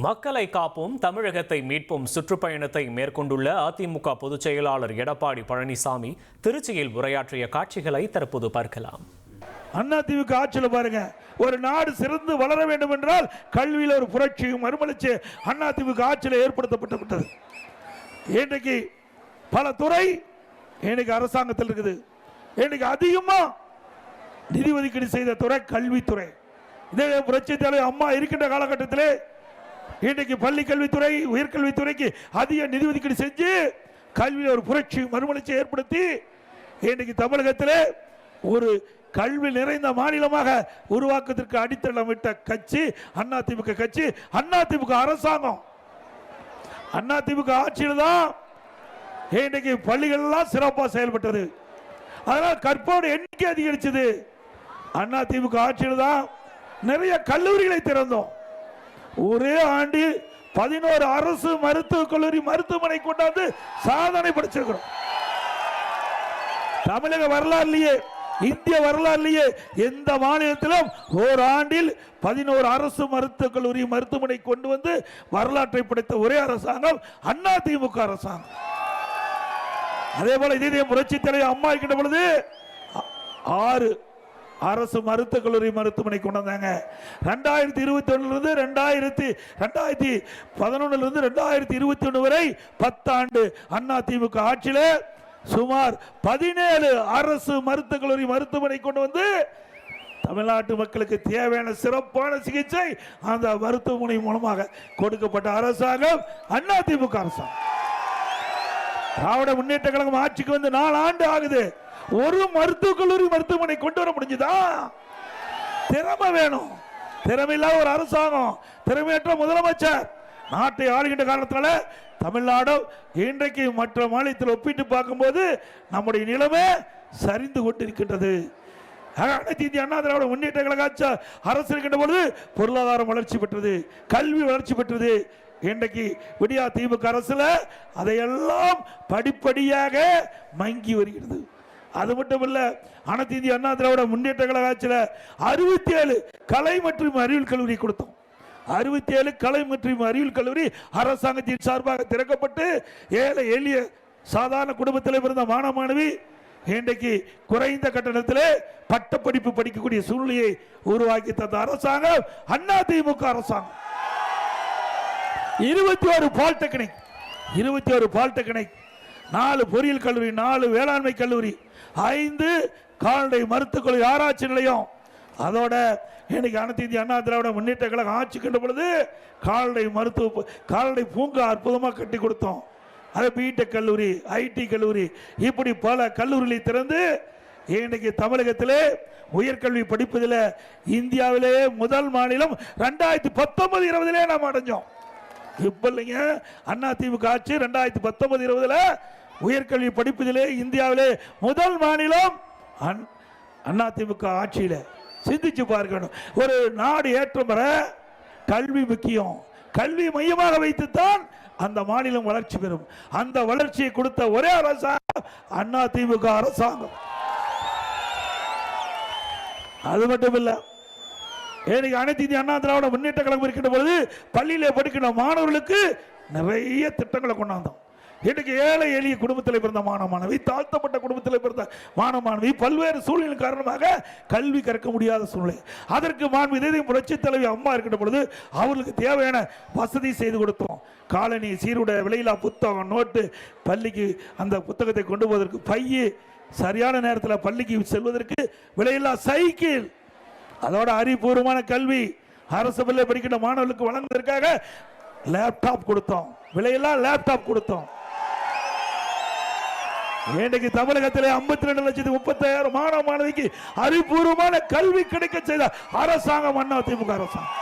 மக்களை காப்போம் தமிழகத்தை மீட்போம் சுற்றுப்பயணத்தை மேற்கொண்டுள்ள அதிமுக பொதுச் செயலாளர் எடப்பாடி பழனிசாமி திருச்சியில் உரையாற்றிய காட்சிகளை தற்போது பார்க்கலாம். அண்ணா ஆட்சியில் பாருங்க ஒரு நாடு சிறந்து வளர வேண்டும் என்றால் கல்வியில் ஒரு புரட்சியும் மறுமலர்ச்சி அண்ணா ஆட்சியில் ஏற்படுத்தப்பட்டு இன்றைக்கு பல துறை இன்னைக்கு அரசாங்கத்தில் இருக்குது. இன்னைக்கு அதிகமாக நிதி ஒதுக்கீடு செய்த துறை கல்வித்துறை. இதே புரட்சி தலைவர் அம்மா இருக்கின்ற காலகட்டத்திலே இன்றைக்கு பள்ளி கல்வித்துறை உயர்கல்வித்துறைக்கு அதிக நிதி ஒதுக்கீடு செஞ்சு கல்வியில் ஒரு புரட்சி மறுமலர்ச்சியை ஏற்படுத்தி இன்றைக்கு தமிழகத்தில் ஒரு கல்வி நிறைந்த மாநிலமாக உருவாக்கத்திற்கு அடித்தளமிட்ட கட்சி அதிமுக கட்சி அதிமுக அரசாங்கம். அதிமுக ஆட்சியில் தான் இன்னைக்கு பள்ளிகள்லாம் சிறப்பாக செயல்பட்டது. அதனால் கற்போடு எண்ணிக்கை அதிகரிச்சது. அதிமுக ஆட்சியில் தான் நிறைய கல்லூரிகளை திறந்தோம். ஒரே ஆண்டில் பதினோரு அரசு மருத்துவக் கல்லூரி மருத்துவமனை கொண்டாந்து சாதனை படிச்சிருக்கிறோம். தமிழக வரலாறுலயே இந்திய வரலாறுலயே எந்த மாநிலத்திலும் ஓர் ஆண்டில் பதினோரு அரசு மருத்துவக் கல்லூரி மருத்துவமனை கொண்டு வந்து வரலாற்றை படைத்த ஒரே அரசாங்கம் அண்ணா திமுக அரசாங்கம். அதே போல இதே புரட்சி தலைவர் அம்மா இருக்கின்ற பொழுது ஆறு அரசு மருத்துவக் கல்லூரி மருத்துவமனை கொண்டு வந்தாங்க ரெண்டாயிரத்தி இருபத்தி ஒண்ணுல ரெண்டாயிரத்தி ரெண்டாயிரத்தி பதினொன்னுலேருந்து ரெண்டாயிரத்தி இருபத்தி ஒன்று வரை பத்தாண்டு அண்ணா திமுக ஆட்சியில் சுமார் பதினேழு அரசு மருத்துவக் கல்லூரி மருத்துவமனை கொண்டு வந்து தமிழ்நாட்டு மக்களுக்கு தேவையான சிறப்பான சிகிச்சை அந்த மருத்துவமனை மூலமாக கொடுக்கப்பட்ட அரசாங்கம் அண்ணா திமுக அரசாங்கம். திராவிட முன்னேற்ற கழகம் ஆட்சிக்கு வந்து நாலு ஆண்டு ஆகுது. ஒரு மருத்துவக் கல்லூரி மருத்துவமனை கொண்டு வர முடிஞ்சுதா? திறமை வேணும். திறமையில்லாத ஒரு அரசாங்கம் திறமையற்ற முதலமைச்சர். நாட்டை ஆளுகின்ற காரணத்தினால தமிழ்நாடு இன்றைக்கு மற்ற மாநிலத்தில் ஒப்பிட்டு பார்க்கும்போது நம்முடைய நிலைமை சரிந்து கொண்டிருக்கின்றது. அனைத்து இந்திய அண்ணா திராவிட முன்னேற்ற கழக அரசு இருக்கின்ற பொழுது பொருளாதாரம் வளர்ச்சி பெற்றது கல்வி வளர்ச்சி பெற்றது. இன்றைக்கு விடியா திமுக அரசுல அதையெல்லாம் படிப்படியாக மங்கி வருகிறது. அது மட்டும் இல்ல அனைத்து இந்திய அண்ணா திராவிட முன்னேற்ற கழக ஆட்சியில் அறுபத்தி ஏழு கலை மற்றும் அறிவியல் கல்லூரி கொடுத்தோம். அறுபத்தி ஏழு கலை மற்றும் அறிவியல் கல்லூரி அரசாங்கத்தின் சார்பாக திறக்கப்பட்டு ஏழை எளிய சாதாரண குடும்பத்தில் பிறந்த மாணவ மாணவி இன்றைக்கு குறைந்த கட்டணத்தில் பட்டப்படிப்பு படிக்கக்கூடிய சூழ்நிலையை உருவாக்கி தந்த அரசாங்கம் அண்ணா திமுக அரசாங்கம். இருபத்தி ஒரு பாலிடெக்னிக் இருபத்தி ஒரு பாலிடெக்னிக் நாலு பொறியியல் கல்லூரி நாலு வேளாண்மை கல்லூரி ஐந்து கால்நடை மருத்துவக் கல்லூரி ஆராய்ச்சி நிலையம். அதோட இன்னைக்கு அனைத்து இந்திய அண்ணா திராவிட முன்னேற்ற கழகம் ஆட்சி கண்ட பொழுது கால்நடை மருத்துவ கால்நடை பூங்கா அற்புதமாக கட்டி கொடுத்தோம். அது பிடெக் கல்லூரி ஐடி கல்லூரி இப்படி பல கல்லூரிகளை திறந்து இன்னைக்கு தமிழகத்திலே உயர்கல்வி படிப்பதில் இந்தியாவிலே முதல் மாநிலம் ரெண்டாயிரத்தி பத்தொன்பது இருபதுலேயே நாம் அடைஞ்சோம். இப்போ இல்லைங்க அண்ணா ஆட்சி ரெண்டாயிரத்தி பத்தொன்பது இருபதுல உயர்கல்வி படிப்பதிலே இந்தியாவிலே முதல் மாநிலம் அண்- அண்ணா திமுக ஆட்சியில். சிந்திச்சு பார்க்கணும். ஒரு நாடு ஏற்றம் பெற கல்வி முக்கியம். கல்வி மையமாக வைத்துத்தான் அந்த மாநிலம் வளர்ச்சி பெறும். அந்த வளர்ச்சியை கொடுத்த ஒரே அரசாங்கம் அண்ணா திமுக அரசாங்கம். அது மட்டும் இல்லை ஏனைக்கு அனைத்து இந்திய அண்ணா திராவிட முன்னேற்ற கழகம் இருக்கின்ற பொழுது பள்ளியிலே படிக்கின்ற மாணவர்களுக்கு நிறைய திட்டங்களை கொண்டாந்தோம். இன்னைக்கு ஏழை எளிய குடும்பத்தில் பிறந்த மாணவ மாணவி தாழ்த்தப்பட்ட குடும்பத்தில் பிறந்த மாணவ மாணவி பல்வேறு சூழ்நிலை காரணமாக கல்வி கற்க முடியாத சூழ்நிலை. அதற்கு மாண்பு இதயம் புரட்சி தலைவி அம்மா இருக்கின்ற பொழுது அவர்களுக்கு தேவையான வசதி செய்து கொடுத்தோம். காலனி சீருட விலையில்லா புத்தகம் நோட்டு பள்ளிக்கு அந்த புத்தகத்தை கொண்டு போவதற்கு பையு சரியான நேரத்தில் பள்ளிக்கு செல்வதற்கு விலையில்லா சைக்கிள். அதோட அறிவுபூர்வமான கல்வி அரசு பள்ளியில் படிக்கின்ற மாணவர்களுக்கு வழங்குவதற்காக லேப்டாப் கொடுத்தோம். விலையெல்லாம் லேப்டாப் கொடுத்தோம். இன்றைக்கு தமிழகத்திலே 52 ரெண்டு லட்சத்தி முப்பத்தாயிரம் மாணவ மாணவிக்கு அறிவுபூர்வமான கல்வி கிடைக்க செய்த அரசாங்கம் அண்ணா திமுக அரசாங்கம்.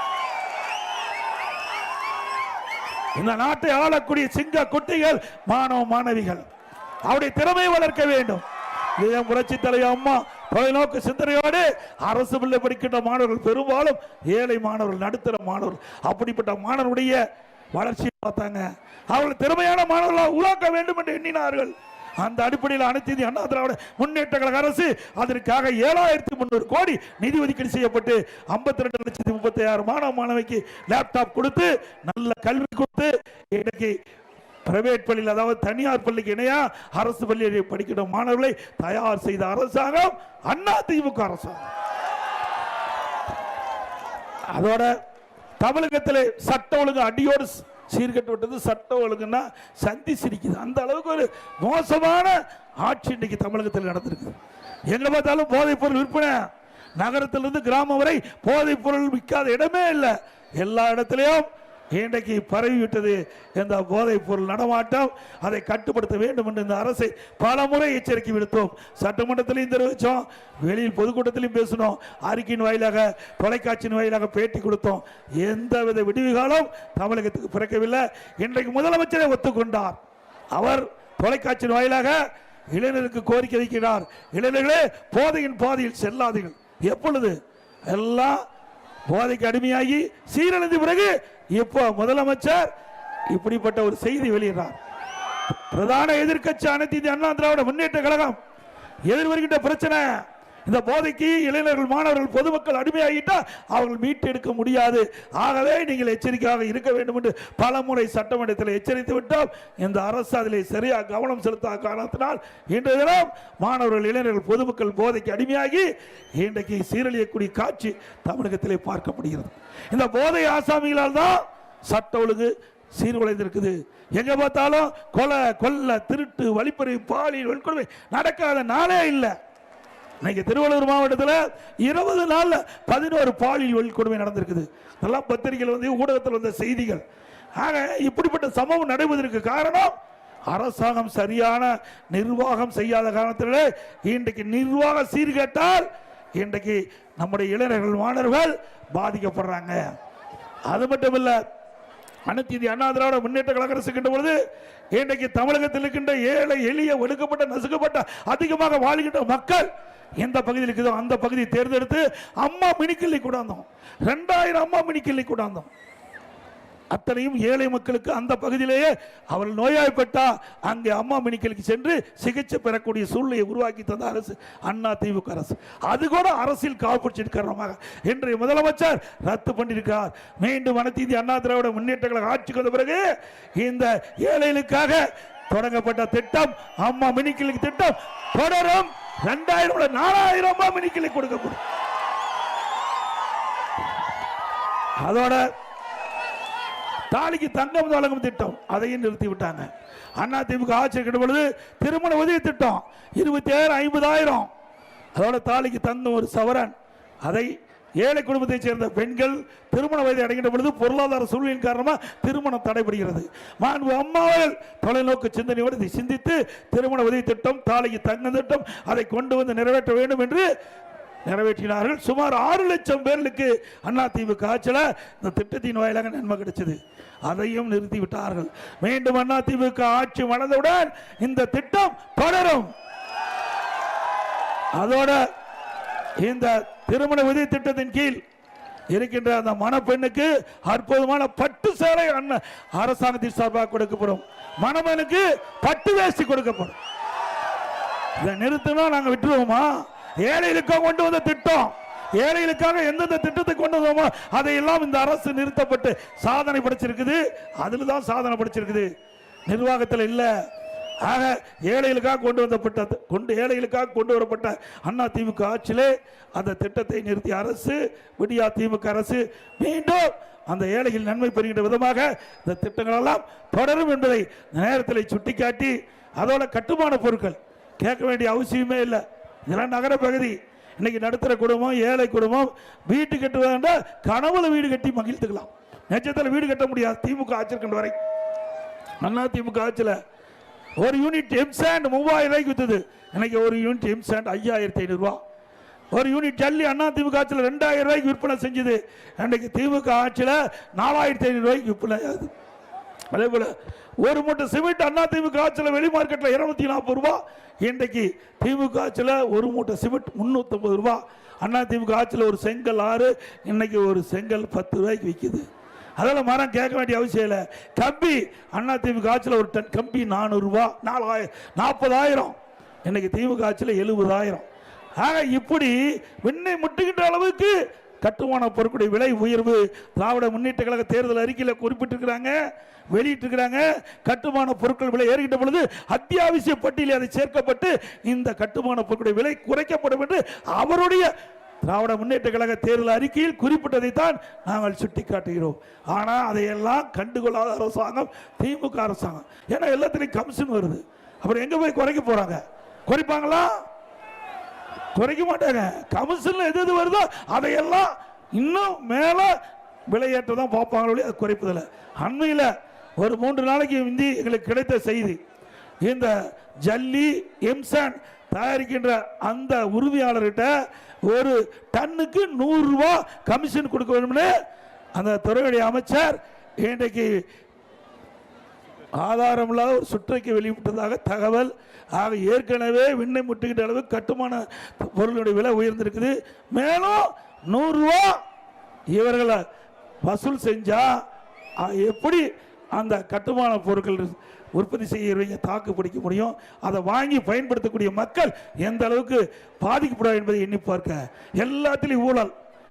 இந்த நாட்டை ஆளக்கூடிய சிங்க குட்டிகள் மாணவ மாணவிகள். அவருடைய திறமையை வளர்க்க வேண்டும். இதயம் புரட்சி தலைவர் அம்மா தொலைநோக்கு சிந்தனையோடு அரசு பிள்ளை படிக்கின்ற மாணவர்கள் பெரும்பாலும் ஏழை மாணவர்கள் நடுத்தர மாணவர்கள். அப்படிப்பட்ட மாணவருடைய வளர்ச்சியை பார்த்தாங்க. அவர்கள் திறமையான மாணவர்களாக உருவாக்க வேண்டும் என்று எண்ணினார்கள். அந்த அடிப்படையில் அனைத்து இந்திய அண்ணா திராவிட முன்னேற்ற கழக அரசு அதற்காக ஏழாயிரத்தி முந்நூறு கோடி நிதி ஒதுக்கீடு செய்யப்பட்டு ஐம்பத்தி ரெண்டு லட்சத்தி முப்பத்தி ஆறு மாணவ மாணவிக்கு லேப்டாப் கொடுத்து நல்ல கல்வி கொடுத்து இன்னைக்கு பிரைவேட் பள்ளியில் அதாவது தனியார் பள்ளிக்கு இணையா அரசு பள்ளியில் படிக்கிற மாணவர்களை தயார் செய்த அரசாங்கம் அண்ணா திமுக அரசாங்கம். அதோட தமிழகத்தில் சட்ட ஒழுங்கு அடியோடு சீர்கட்டு விட்டது சட்ட ஒழுங்குன்னா சந்தி சிரிக்குது. அந்த அளவுக்கு ஒரு மோசமான ஆட்சி இன்னைக்கு தமிழகத்தில் நடந்திருக்கு. எங்க பார்த்தாலும் போதைப் பொருள் விற்பனை. நகரத்திலிருந்து கிராமம் வரை போதைப் பொருள் விற்காத இடமே இல்லை. எல்லா இடத்துலையும் இன்றைக்கு பரவி விட்டது இந்த போதைப் பொருள் நடமாட்டம் அதை கட்டுப்படுத்த வேண்டும் என்று இந்த அரசை பல முறை எச்சரிக்கை விடுத்தோம். சட்டமன்றத்திலையும் தெரிவித்தோம் வெளியில் பொதுக்கூட்டத்திலையும் பேசினோம் அறிக்கையின் வாயிலாக தொலைக்காட்சியின் வாயிலாக பேட்டி கொடுத்தோம். எந்தவித விடுவிகாலம் தமிழகத்துக்கு பிறக்கவில்லை. இன்றைக்கு முதலமைச்சரை ஒத்துக்கொண்டார். அவர் தொலைக்காட்சியின் வாயிலாக இளைஞருக்கு கோரிக்கை வைக்கிறார். இளைஞர்களே போதையின் பாதையில் செல்லாதீர்கள். எப்பொழுது? எல்லாம் போதைக்கு அடிமையாகி சீரழிந்த பிறகு இப்போ முதலமைச்சர்? இப்படிப்பட்ட ஒரு செய்தி வெளியிடுறார். பிரதான எதிர்க்கட்சி அனைத்து இந்திய அண்ணா திராவிட முன்னேற்ற கழகம் எதிர்வருகின்ற பிரச்சனை இந்த போதைக்கு இளைஞர்கள் மாணவர்கள் பொதுமக்கள் அடிமையாகிட்டா அவர்கள் மீட்டெடுக்க முடியாது. ஆகவே நீங்கள் எச்சரிக்கையாக இருக்க வேண்டும் என்று பல முறை சட்டமன்றத்தில் எச்சரித்து விட்டோம். இந்த அரசு அதில் சரியாக கவனம் செலுத்தாத காரணத்தினால் இன்றைய தினம் மாணவர்கள் இளைஞர்கள் பொதுமக்கள் போதைக்கு அடிமையாகி இன்றைக்கு சீரழியக்கூடிய காட்சி தமிழகத்திலே பார்க்கப்படுகிறது. இந்த போதை ஆசாமிகளால் தான் சட்ட ஒழுங்கு சீர்குலைந்திருக்குது. எங்க பார்த்தாலும் கொலை கொல்ல திருட்டு வழிப்பறி பாலியல் வன்கொடுமை நடக்காத நாளே இல்லை. இன்னைக்கு திருவள்ளூர் மாவட்டத்தில் இருபது நாளில் பதினோரு பாலியல் வன்கொடுமை நடந்திருக்குது. இதெல்லாம் பத்திரிகையில் வந்து ஊடகத்தில் வந்த செய்திகள். ஆக இப்படிப்பட்ட சம்பவம் நடைபெறுவதற்கு காரணம் அரசாங்கம் சரியான நிர்வாகம் செய்யாத காரணத்திலே இன்றைக்கு நிர்வாக சீர்கேட்டால் இன்றைக்கு நம்முடைய இளைஞர்கள் மாணவர்கள் பாதிக்கப்படுறாங்க. அது மட்டும் இல்லை அனைத்து இந்திய அண்ணா திராவிட முன்னேற்ற கழக அரசு இருக்கின்ற பொழுது இன்றைக்கு தமிழகத்தில் இருக்கின்ற ஏழை எளிய ஒடுக்கப்பட்ட நசுக்கப்பட்ட அதிகமாக வாழ்கின்ற மக்கள் எந்த பகுதியில் இருக்குதோ அந்த பகுதியை தேர்ந்தெடுத்து அம்மா மினிக்கிள்ளி கொண்டாந்தோம். ரெண்டாயிரம் அம்மா மினிக்கிள்ளி கொண்டாந்தோம். அத்தனையும் ஏழை மக்களுக்கு அந்த பகுதியிலேயே அவர்கள் நோயாய்ப்பட்டா அங்கே அம்மா மினிக்கலுக்கு சென்று சிகிச்சை பெறக்கூடிய சூழ்நிலையை உருவாக்கி தந்த அரசு அண்ணா திமுக அரசு. அது கூட அரசியல் காப்புச்சின் காரணமாக இன்றைய முதலமைச்சர் ரத்து பண்ணியிருக்கிறார். மீண்டும் அனைத்து அண்ணா திராவிட முன்னேற்ற கழக ஆட்சிக்கு வந்த பிறகு இந்த ஏழைகளுக்காக தொடங்கப்பட்ட திட்டம் அம்மா மினிக்கலுக்கு திட்டம் தொடரும். ரெண்டாயிரம் நாலாயிரம் ரூபாய் மினிக்கிளி கொடுக்கப்படும் அதோட தாலிக்கு தங்கம் வழங்கும் திட்டம் அதையும் நிறுத்தி விட்டாங்க அண்ணா திமுக ஆட்சி இருக்கின்ற பொழுது திருமண உதவி திட்டம் இருபத்தி ஏழு ஐம்பதாயிரம். அதோட தாலிக்கு தங்கம் ஒரு சவரன் அதை ஏழை குடும்பத்தைச் சேர்ந்த பெண்கள் திருமண வயதை அடைகின்ற பொழுது பொருளாதார சூழ்நிலையின் காரணமாக திருமணம் தடைபடுகிறது. மாண்பு அம்மாவர்கள் தொலைநோக்கு சிந்தனையோடு இதை சிந்தித்து திருமண உதவி திட்டம் தாலைக்கு தங்க திட்டம் அதை கொண்டு வந்து நிறைவேற்ற வேண்டும் என்று நிறைவேற்றினார்கள். சுமார் ஆறு லட்சம் பேர்களுக்கு அண்ணா திமுக ஆட்சியில் இந்த திட்டத்தின் வாயிலாக நன்மை கிடைச்சது. அதையும் நிறுத்தி விட்டார்கள் மீண்டும் அண்ணா திமுக ஆட்சி மணந்தவுடன் இந்த திட்டம் தொடரும். அதோட இந்த திருமண உதவி திட்டத்தின் கீழ் இருக்கின்ற அந்த மணப்பெண்ணுக்கு அற்புதமான பட்டு சேலை அண்ணன் அரசாங்கத்தின் சார்பாக கொடுக்கப்படும். மணமனுக்கு பட்டு வேஷ்டி கொடுக்கப்படும். இதை நிறுத்தினா நாங்க விட்டுருவோமா? ஏழைகளுக்காக கொண்டு வந்த திட்டம். ஏழைகளுக்காக எந்தெந்த திட்டத்தை கொண்டு வந்தோமோ அதையெல்லாம் இந்த அரசு நிறுத்தப்பட்டு சாதனை படைச்சிருக்குது. அதுல தான் சாதனை படைச்சிருக்குது. நிர்வாகத்தில் இல்லை. ஆக ஏழைகளுக்காக கொண்டு வந்தப்பட்ட கொண்டு ஏழைகளுக்காக கொண்டு வரப்பட்ட அண்ணா திமுக ஆட்சியிலே அந்த திட்டத்தை நிறுத்திய அரசு விடியா திமுக அரசு மீண்டும் அந்த ஏழைகள் நன்மை பெறுகின்ற விதமாக இந்த திட்டங்கள் எல்லாம் தொடரும் என்பதை நேரத்தில் சுட்டிக்காட்டி அதோட கட்டுமான பொருட்கள் கேட்க வேண்டிய அவசியமே இல்லை. இதெல்லாம் நகர பகுதி. இன்னைக்கு நடுத்தர குடும்பம் ஏழை குடும்பம் வீட்டு கட்டுவதா கனவுல வீடு கட்டி மகிழ்த்துக்கலாம் நெச்சத்தில் வீடு கட்ட முடியாது. திமுக ஆட்சிருக்கின்ற வரை. அண்ணா திமுக ஆட்சியில் ஒரு யூனிட் எம்சாண்ட் மூவாயிரம் ரூபாய்க்கு வித்துது. இன்னைக்கு ஒரு யூனிட் எம்சாண்ட் ஐயாயிரத்தி ஐநூறுரூவா ஒரு யூனிட் ஜல்லி அண்ணா திமுக ஆட்சியில் ரெண்டாயிரம் ரூபாய்க்கு விற்பனை செஞ்சது. அன்றைக்கு திமுக ஆட்சியில் நாலாயிரத்தி ஐநூறுரூவாய்க்கு விற்பனை ஆகுது. அதே போல் ஒரு மூட்டை சிமெண்ட் அண்ணா திமுக ஆட்சியில் வெளி மார்க்கெட்டில் இருநூத்தி நாற்பது ரூபா. இன்றைக்கு திமுக ஆட்சியில் ஒரு மூட்டை சிமெண்ட் முந்நூற்றம்பது ரூபா. அண்ணா திமுக ஆட்சியில் ஒரு செங்கல் ஆறு இன்றைக்கி ஒரு செங்கல் பத்து ரூபாய்க்கு விற்கிது அதெல்லாம் மரம் கேட்க வேண்டிய அவசியம் இல்லை. கம்பி அண்ணா திமுக ஆட்சியில் ஒரு டன் கம்பி நானூறுரூவா நாலாயிரம் நாற்பதாயிரம். இன்னைக்கு திமுக ஆட்சியில் எழுபதாயிரம். ஆக இப்படி விண்ணை முட்டுகின்ற அளவுக்கு கட்டுமான பொருட்களுடைய விலை உயர்வு திராவிட முன்னேற்ற கழக தேர்தல் அறிக்கையில் குறிப்பிட்டிருக்கிறாங்க வெளியிட்டிருக்கிறாங்க. கட்டுமான பொருட்கள் விலை ஏறுகின்ற பொழுது அத்தியாவசிய பட்டியலில் அதை சேர்க்கப்பட்டு இந்த கட்டுமான பொருட்களுடைய விலை குறைக்கப்படும் என்று அவருடைய திராவிட முன்னேற்ற கழக தேர்தல் அறிக்கையில் குறிப்பிட்டதைத்தான் நாங்கள் சுட்டிக்காட்டுகிறோம். ஆனால் அதையெல்லாம் கண்டுகொள்ளாத அரசாங்கம் திமுக அரசாங்கம். ஏன்னா எல்லாத்துலேயும் கமிஷன் வருது. அப்புறம் எங்கே போய் குறைக்க போகிறாங்க குறைப்பாங்களா? குறைக்க மாட்டாங்க. கமிஷனில் எது எது வருதோ அதையெல்லாம் இன்னும் மேலே விலையேற்ற தான் பார்ப்பாங்களே அது குறைப்பதில்லை. அண்மையில் ஒரு மூன்று நாளைக்கு முந்தி எங்களுக்கு கிடைத்த செய்தி இந்த ஜல்லி எம்சான் தயாரிக்கின்ற அந்த உறுதியாளர்கிட்ட ஒரு டன்னுக்கு நூறுரூவா கமிஷன் கொடுக்க வேணும்னு அந்த துறையுடைய அமைச்சர் இன்றைக்கு ஆதாரமில்லாத ஒரு சுற்றைக்கு வெளியிட்டதாக தகவல். ஆக ஏற்கனவே விண்ணை முட்டுகின்ற அளவு கட்டுமான பொருளுடைய விலை உயர்ந்திருக்குது. மேலும் நூறுரூவா இவர்களை வசூல் செஞ்சால் எப்படி அந்த கட்டுமான பொருட்கள் உற்பத்தி செய்கிறவங்க தாக்கு பிடிக்க முடியும். அதை வாங்கி பயன்படுத்தக்கூடிய மக்கள் எந்த அளவுக்கு பாதிக்கப்படாது என்பதை எண்ணி பார்க்க. எல்லாத்திலையும் ஊழல்.